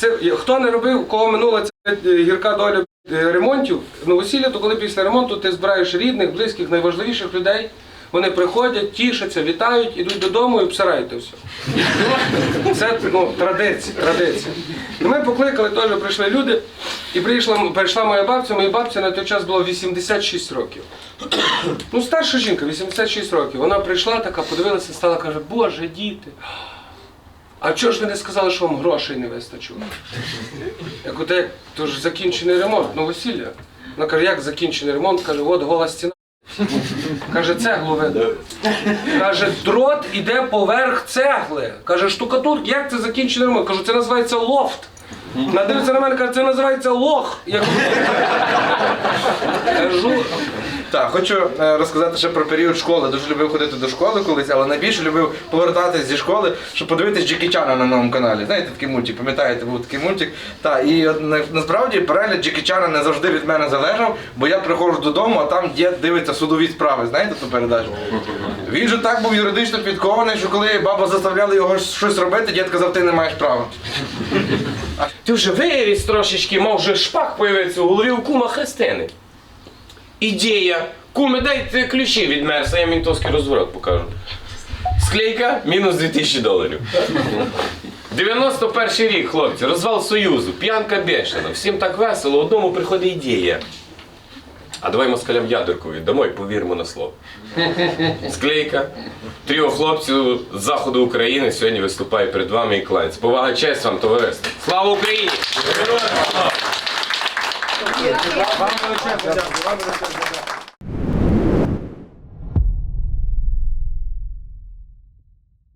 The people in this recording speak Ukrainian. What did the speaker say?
Це хто не робив, кого минула ця е, гірка доля е, ремонтів новосілля, то коли після ремонту ти збираєш рідних, близьких, найважливіших людей. Вони приходять, тішаться, вітають, ідуть додому і обсирають все. Це ну, традиція, традиція. Ми покликали, теж прийшли люди, і прийшла, прийшла моя бабця, моїй бабці на той час було 86 років. Ну, старша жінка, 86 років. Вона прийшла така, подивилася, стала, каже, Боже, діти. А чого ж ви не сказали, що вам грошей не вистачило? Я кажу, «Та то ж закінчений ремонт, ну весілля. Вона каже, як закінчений ремонт? Каже, от гола стіна. Каже, цеглу видно. Каже, дрот іде поверх цегли. Каже, штукатур, як це закінчений ремонт? Кажу, це називається лофт. Надивиться на мене, каже, це називається лох. Я кажу, Так, хочу е, розказати ще про період школи. Дуже любив ходити до школи колись, але найбільше любив повертатись зі школи, щоб подивитись Джекі Чана на новому каналі. Знаєте, такий мультик, пам'ятаєте, був такий мультик. Так, і насправді перегляд Джекі Чана не завжди від мене залежав, бо я приходжу додому, а там дід дивиться судові справи. Знаєте ту передачу? Він же так був юридично підкований, що коли баба заставляла його щось робити, дід казав, ти не маєш права. Ти вже виріс трошечки, мав вже шпак появиться у голові у кума Христини. Ідея. Куми, дайте ключі від Мерса, я мінтовський розворот покажу. Склейка мінус 2000 доларів. 91 рік, хлопці, розвал Союзу, п'янка бешена, всім так весело, одному приходить ідея. А давай москалям ядерку віддамо і повіримо на слово. Склейка. Тріо хлопців з заходу України сьогодні виступає перед вами і кланяться. Повага, честь вам, товариство. Слава Україні! Вам величезне дякую.